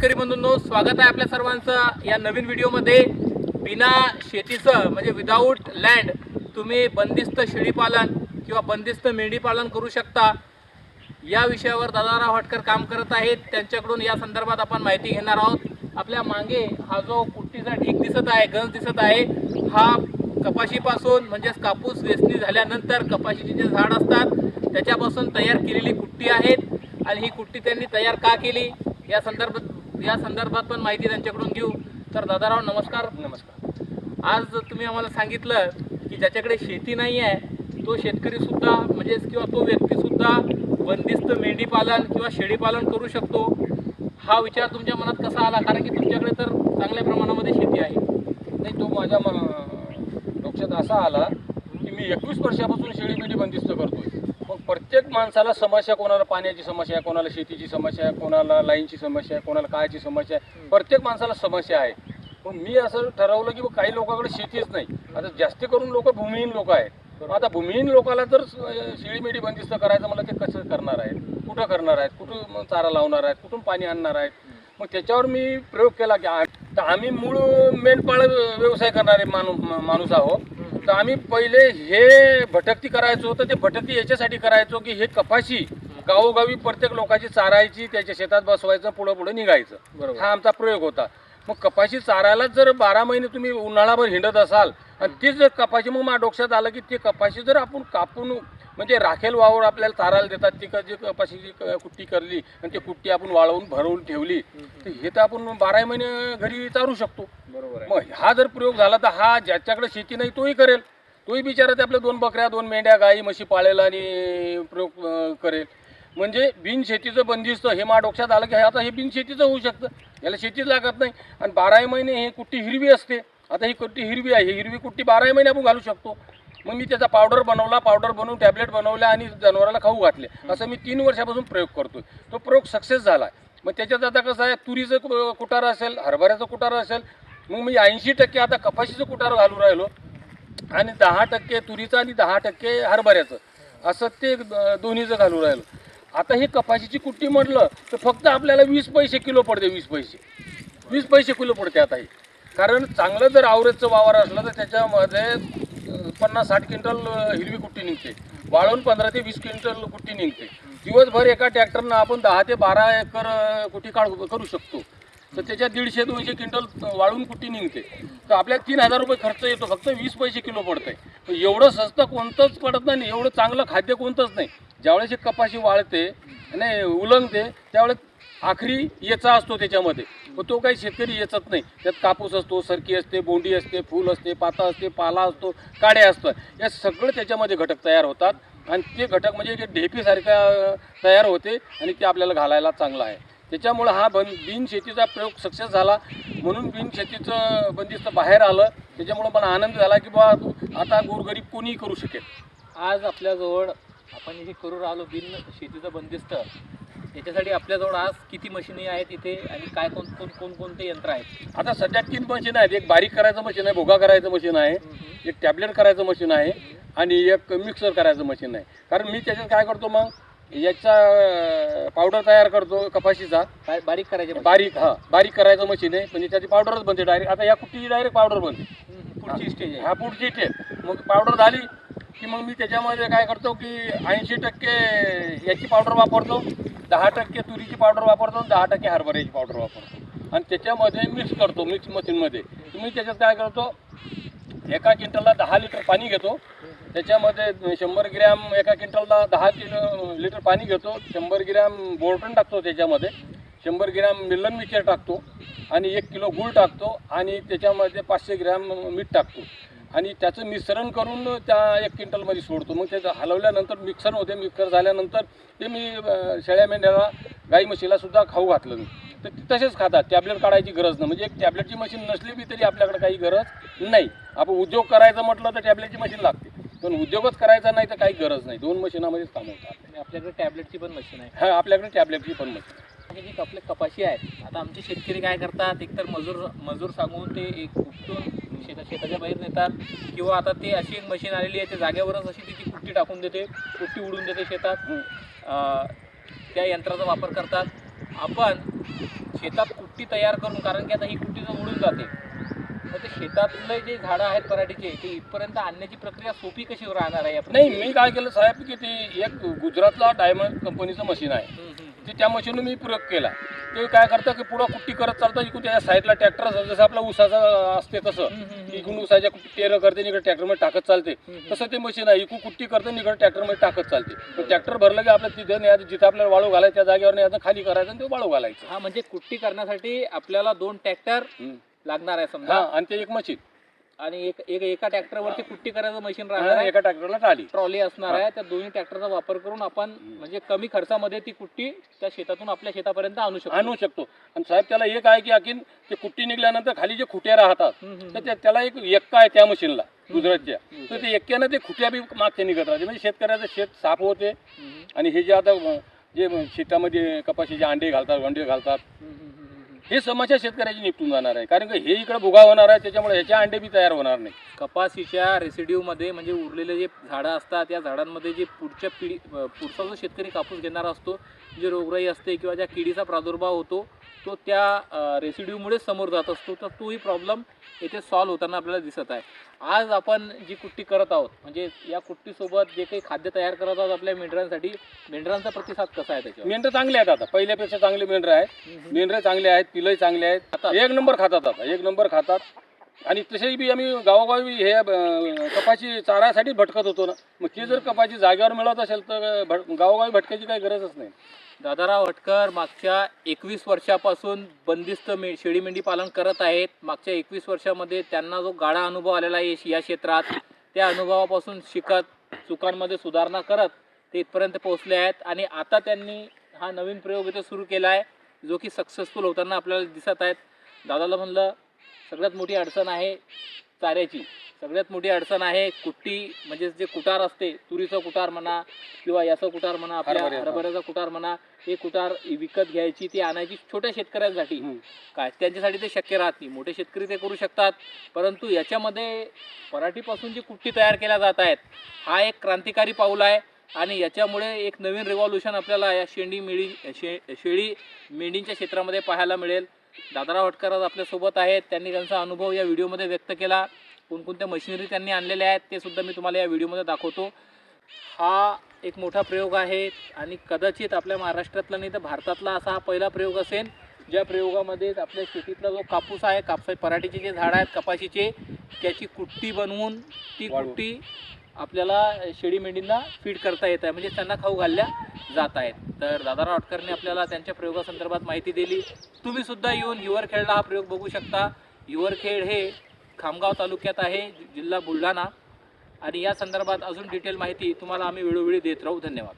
शेतकरी बंधूंनो स्वागत आहे आपल्या सर्वांचं या नवीन व्हिडिओमध्ये. बिना शेतीचं म्हणजे विदाऊट लँड तुम्ही बंदिस्त शेळीपालन किंवा बंदिस्त मेंढीपालन करू शकता. या विषयावर दादाराव हटकर काम करत आहेत. त्यांच्याकडून या संदर्भात आपण माहिती घेणार आहोत. आपल्या मागे हा जो कुट्टीचा ढीक दिसत आहे गंज दिसत आहे हा कपाशीपासून म्हणजेच कापूस वेचणी झाल्यानंतर कपाशीचे जे झाड असतात त्याच्यापासून तयार केलेली कुट्टी आहेत. आणि ही कुट्टी त्यांनी तयार का केली? या संदर्भात या संदर्भात पण माहिती त्यांच्याकडून घेऊ. तर दादाराव नमस्कार. नमस्कार. आज तुम्ही आम्हाला सांगितलं की ज्याच्याकडे शेती नाही आहे तो शेतकरी सुद्धा म्हणजेच किंवा तो व्यक्ती सुद्धा बंदिस्त मेंढीपालन किंवा शेळीपालन करू शकतो. हा विचार तुमच्या मनात कसा आला? कारण की तुमच्याकडे तर चांगल्या प्रमाणामध्ये शेती आहे. नाही तो माझ्या म- डोक्यात असा आला की मी एकवीस वर्षापासून शेळी मेंढी बंदिस्त करतोय. प्रत्येक माणसाला समस्या कोणाला पाण्याची समस्या आहे कोणाला शेतीची समस्या आहे कोणाला लाईनची समस्या आहे कोणाला कायची समस्या आहे. प्रत्येक माणसाला समस्या आहे. मग मी असं ठरवलं की काही लोकांकडे शेतीच नाही. आता जास्त करून लोक भूमिहीन लोक आहेत. आता भूमिहीन लोकांना जर स- शेळी मेंढी बंदिस्त करायचं मला ते कसं करणार आहेत? कुठं करणार आहेत? कुठं मग चारा लावणार आहेत? कुठून पाणी आणणार आहेत? मग त्याच्यावर मी प्रयोग केला की तर आम्ही मूळ मेंढपाळ व्यवसाय करणारे माणूस आहोत. तर आम्ही पहिले हे भटकती करायचो तर ते भटकती याच्यासाठी करायचो की हे कपाशी गावोगावी प्रत्येक लोकांची चारायची त्याच्या शेतात बसवायचं पुढं पुढं निघायचं. बरोबर. हा आमचा प्रयोग होता. मग कपाशी चारायला जर बारा महिने तुम्ही उन्हाळाभर हिंडत असाल आणि तीच जर कपाशी मग माझ्या डोक्यात आलं की ते कपाशी जर आपण कापून म्हणजे राखेल वावर आपल्याला चारायला देतात ती क- जी कपाशीची कुट्टी करली आणि ती कुट्टी आपण वाळवून भरवून ठेवली तर हे तर आपण बारा महिने घरी चारू शकतो. बरोबर मग हा जर प्रयोग झाला तर हा ज्याच्याकडे शेती नाही तोही करेल. तोही बिचारा ते आपल्या दोन बकऱ्या दोन मेंढ्या गाई म्हशी पाळेल आणि प्रयोग अं, करेल. म्हणजे बिनशेतीचं बंदिस्त हे मा डोक्यात आलं की हे आता हे बिनशेतीचं होऊ शकतं. याला शेतीच लागत नाही. आणि बाराही महिने हे कुट्टी हिरवी असते. आता ही कुट्टी हिरवी आहे. ही हिरवी कुट्टी बाराही महिने आपण घालू शकतो. मग मी त्याचा पावडर बनवला पावडर बनवून टॅबलेट बनवल्या आणि जनावराला खाऊ घातले. असं मी तीन वर्षापासून प्रयोग करतोय. तो प्रयोग सक्सेस झाला. मग त्याच्यात आता कसं आहे तुरीचं कु- कुटार असेल हरभऱ्याचं कुटार असेल मग मी ऐंशी टक्के आता कपाशीचं कुटार घालून राहिलो. आणि दहा टक्के तुरीचं आणि दहा टक्के हरभऱ्याचं. असं ते दोन्हीचं घालून राहिलो. आता ही कपाशीची कुट्टी म्हटलं तर फक्त आपल्याला वीस पैसे किलो पडते वीस पैसे. वीस पैसे किलो पडते आता ही. कारण चांगलं जर आवरेजचं वावर असलं तर त्याच्यामध्ये पन्नास साठ क्विंटल हिरवी कुट्टी निघते. वाळून पंधरा ते वीस क्विंटल कुट्टी निघते. दिवसभर एका ट्रॅक्टरनं आपण दहा ते बारा एकर कुट्टी काढू करू शकतो. तर त्याच्यात दीडशे दोनशे क्विंटल वाळून कुट्टी निघते. तर आपल्याला तीन हजार रुपये खर्च येतो फक्त वीस पैसे किलो पडतंय. तर एवढं स्वस्त कोणतंच पडत नाही एवढं चांगलं खाद्य कोणतंच नाही. ज्यावेळेस कपाशी वाळते आणि उलंगते त्यावेळेस आखरी येचा असतो त्याच्यामध्ये. मग तो काही शेतकरी येचत नाही. त्यात कापूस असतो सरकी असते बोंडी असते फूल असते पाता असते पाला असतो काड्या असतात. या सगळं त्याच्यामध्ये घटक तयार होतात. आणि ते घटक म्हणजे एक ढेपीसारखा तयार होते आणि ते आपल्याला घालायला चांगलं आहे. त्याच्यामुळं हा बन बिनशेतीचा प्रयोग सक्सेस झाला. म्हणून बिनशेतीचं बंदिस्त बाहेर आलं. त्याच्यामुळं मला आनंद झाला की बा आता गोरगरीब कोणीही करू शकेल. आज आपल्याजवळ आपण हे करू राहिलो बिन शेतीचं बंदिस्त. याच्यासाठी आपल्याजवळ आज किती मशिनी आहेत इथे आणि काय कोण कोण कोणकोणते यंत्र आहेत? आता सध्या तीन मशीन आहेत. एक बारीक करायचं मशीन आहे भोगा करायचं मशीन आहे. एक टॅबलेट करायचं मशीन आहे. आणि एक मिक्सर करायचं मशीन आहे. कारण मी त्याच्यात काय करतो मग? याचा पावडर तयार करतो कपाशीचा. काय बारीक करायचे? बारीक हा बारीक करायचं मशीन आहे. म्हणजे त्याची पावडरच बनते डायरेक्ट आता या कुट्टीची डायरेक्ट पावडर बनते पुढची स्टेज आहे. हा पुढची टेप मग पावडर झाली की मग मी त्याच्यामध्ये काय करतो की ऐंशी टक्के याची पावडर वापरतो दहा टक्के तुरीची पावडर वापरतो दहा टक्के हरभऱ्याची पावडर वापरतो. आणि त्याच्यामध्ये मिक्स करतो मिक्स मशीनमध्ये मी त्याच्यात काय करतो एका क्विंटलला दहा लिटर पाणी घेतो. त्याच्यामध्ये शंभर ग्रॅम एका क्विंटलला दहा किलो लिटर पाणी घेतो. शंभर ग्रॅम बोर्टन टाकतो त्याच्यामध्ये. शंभर ग्रॅम मिलन मिक्सर टाकतो. आणि एक किलो गूळ टाकतो. आणि त्याच्यामध्ये पाचशे ग्रॅम मीठ टाकतो. आणि त्याचं मिश्रण करून त्या एक क्विंटलमध्ये सोडतो. मग त्याचं हलवल्यानंतर मिक्सर होते. मिक्सर झाल्यानंतर ते मी शेळ्या मेंढ्याला गाई म्हशीला सुद्धा खाऊ घातलं मी. तर ते तसेच खातात. टॅबलेट काढायची गरज नाही. म्हणजे एक टॅबलेटची मशीन नसली बी तरी आपल्याकडे काही गरज नाही. आपण उद्योग करायचा म्हटलं तर टॅबलेटची मशीन लागते. पण उद्योगच करायचा नाही तर काही गरज नाही. दोन मशीनामध्येच काम होतात आणि आपल्याकडे टॅबलेटची पण मशीन आहे. हा आपल्याकडे टॅबलेटची पण मशीन हे जी आपले कपाशी आहेत आता आमचे शेतकरी काय करतात एकतर मजूर मजूर सांगून ते एक उपटून शेता शेताच्या बाहेर नेतात. किंवा आता ते अशी एक मशीन आलेली आहे ते जागेवरच अशी तिची कुट्टी टाकून देते. कुट्टी उडून देते शेतात. त्या यंत्राचा वापर करतात. आपण शेतात कुट्टी तयार करून कारण की आता ही कुट्टी जर उडून जाते मग ते शेतातले जे झाडं आहेत पराठीचे ते इथपर्यंत आणण्याची प्रक्रिया सोपी कशी राहणार आहे? आपण नाही मी काय केलं साहेब की ते एक गुजरातला डायमंड कंपनीचं मशीन आहे. ते त्या मशीननं मी प्रयोग केला. ते काय करतं की पुढं कुट्टी करत चालतं इकडून त्या साईडला ट्रॅक्टर जसं आपलं ऊसाचं असते तसं. इकडून ऊसाच्या टेरं करते इकडे ट्रॅक्टरमध्ये टाकत चालते. तसं ते मशीन आहे. इकडून कुट्टी करते इकडे ट्रॅक्टरमध्ये टाकत चालते. ट्रॅक्टर भरलं की आपलं तिथे न्यायचं जिथं आपल्याला वाळू घालायचं त्या जागेवर न्यायचं खाली करायचं आणि ते वाळू घालायचं. हा म्हणजे कुट्टी करण्यासाठी आपल्याला दोन ट्रॅक्टर. लागणार आहे हा समजा आणि ते एक मशीन आणि एक एक एका ट्रॅक्टरवरती कुट्टी करायचं मशीन राहणार आहे. एका ट्रॅक्टरला टाली ट्रॉली असणार आहे. त्या दोन्ही ट्रॅक्टरचा वापर करून आपण म्हणजे कमी खर्चामध्ये ती कुट्टी त्या शेतातून आपल्या शेतापर्यंत आणू शकतो. आणू शकतो. आणि साहेब त्याला एक आहे की आणखीन ते कुट्टी निघल्यानंतर खाली जे खुट्या राहतात तर त्या- त्याला एक एक्का आहे त्या मशीनला गुजरातच्या. तर ते एक्क्यानं ते खुट्या बी मागच्या निघत राहते. म्हणजे शेतकऱ्याचं शेत साफ होते. हम्म, आणि हे जे आता अं, जे शेतामध्ये कपाशीचे अंडे घालतात अंडे घालतात हम्म, हम्म. हे समस्या शेतकऱ्याची निपटून जाणार आहे. कारण की हे इकडे भुगा होणार आहे त्याच्यामुळे ह्याचे अंडे बी तयार होणार नाही. कपाशीच्या रेसिडिओमध्ये म्हणजे उरलेले जे झाडं असतात या झाडांमध्ये जे पुढच्या पिढी पुढचा जो शेतकरी कापूस घेणारा असतो जे रोगराई असते किंवा ज्या किडीचा प्रादुर्भाव होतो तो त्या रेसिड्यूमुळे समोर जात असतो. तर तोही प्रॉब्लेम येथे सॉल्व्ह होताना आपल्याला दिसत आहे. आज आपण जी कुट्टी करत आहोत म्हणजे या कुट्टीसोबत जे काही खाद्य तयार करत आहोत आपल्या मेंढरांसाठी मेंढरांचा प्रतिसाद कसा आहे त्याच्यावर? मेंढरं चांगले आहेत आता. पहिल्यापेक्षा चांगले मेंढरं आहेत. मेंढरं चांगले आहेत पिलंही चांगले आहेत. खातात. एक नंबर खातात आता. एक नंबर खातात. आणि तसेही बी आम्ही गावोगावी हे कपाशी चारासाठी भटकत होतो ना. मग ते जर कपाशी जागेवर मिळत असेल तर भट गावोगावी भटकायची काही गरजच नाही. दादाराव हटकर मागच्या एकवीस वर्षापासून बंदिस्त मे शेळी मेंढी पालन करत आहेत. मागच्या एकवीस वर्षामध्ये त्यांना जो गाढा अनुभव आलेला आहे या क्षेत्रात त्या अनुभवापासून शिकत चुकांमध्ये सुधारणा करत ते इथपर्यंत पोहोचले आहेत. आणि आता त्यांनी हा नवीन प्रयोग इथे सुरू केला आहे जो की सक्सेसफुल होताना आपल्याला दिसत आहेत. दादाला म्हणलं सगळ्यात मोठी अडचण आहे चाऱ्याची. सगळ्यात मोठी अडचण आहे कुट्टी म्हणजे जे कुटार असते तुरीचं कुटार म्हणा किंवा याचं कुटार म्हणा आपल्या हरभऱ्याचं. कुटार म्हणा हे कुटार विकत घ्यायची ती आणायची छोट्या शेतकऱ्यांसाठी. काय त्यांच्यासाठी ते शक्य राहत नाही. मोठे शेतकरी ते करू शकतात. परंतु याच्यामध्ये पराठीपासून जी कुट्टी तयार केल्या जात आहेत हा एक क्रांतिकारी पाऊल आहे आणि याच्यामुळे एक नवीन रिव्हॉल्युशन आपल्याला या शेंडी मेळी शे शेळी मेंढींच्या क्षेत्रामध्ये पाहायला मिळेल. दादाराव हटकर आज आपल्यासोबत आहेत. त्यांनी त्यांचा अनुभव या व्हिडिओमध्ये व्यक्त केला. कोणकोणत्या मशिनरी त्यांनी आणलेल्या आहेत ते सुद्धा मी तुम्हाला या व्हिडिओमध्ये दाखवतो. हा एक मोठा प्रयोग आहे आणि कदाचित आपल्या महाराष्ट्रातला नाही तर भारतातला असा हा पहिला प्रयोग असेल. ज्या प्रयोगामध्ये आपल्या शेतीतला जो कापूस आहे कापसा पराठीचे जे झाड आहेत कपाशीचे त्याची कुट्टी बनवून ती. कुट्टी आपल्याला शेळी मेंढींना फीड करता येत आहे. म्हणजे त्यांना खाऊ घालल्या जात आहेत. तर दादाराव अटकरने आपल्याला त्यांच्या प्रयोगासंदर्भात माहिती दिली. तुम्ही सुद्धा येऊन युवरखेडला हा प्रयोग बघू शकता. युवरखेड हे खामगाव तालुक्यात आहे जिल्हा बुलढाणा. आणि या संदर्भात अजून डिटेल माहिती तुम्हाला आम्ही वेळोवेळी देत राहू. धन्यवाद.